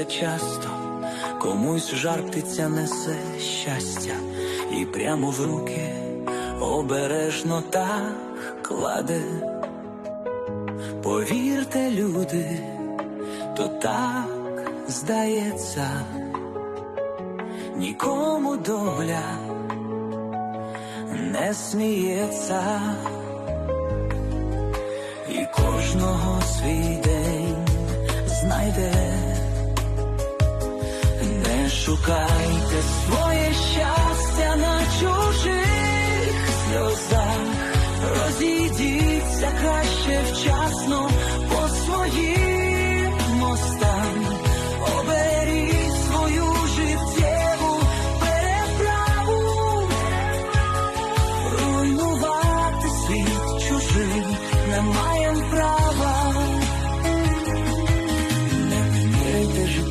все часто, комусь жар птиця несе щастя, і прямо в руки обережно так кладе. Повірте, люди, то так здається, нікому доля не сміється, і кожного свій знайде. Не шукайте своє щастя на чужих сльозах, розійдіться краще вчасно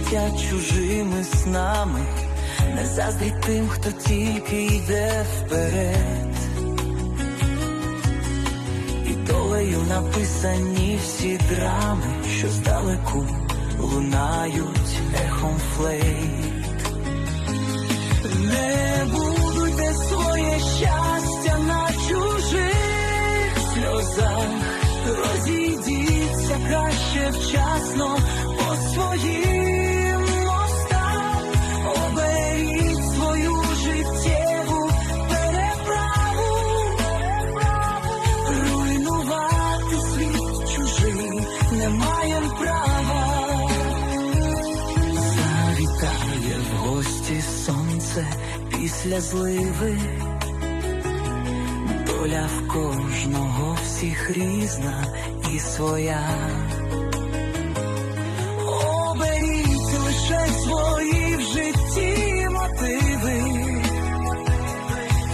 життя чужими снами, не заздріть тим, хто тільки йде вперед. І долею написані всі драми, що здалеку лунають ехом флейт. Не будуйте своє щастя на чужих сльозах, розійдіться краще вчасно по своїм після зливи. Доля в кожного всіх різна і своя. Оберіть лише свої в житті мотиви,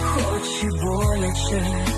хоч і боляче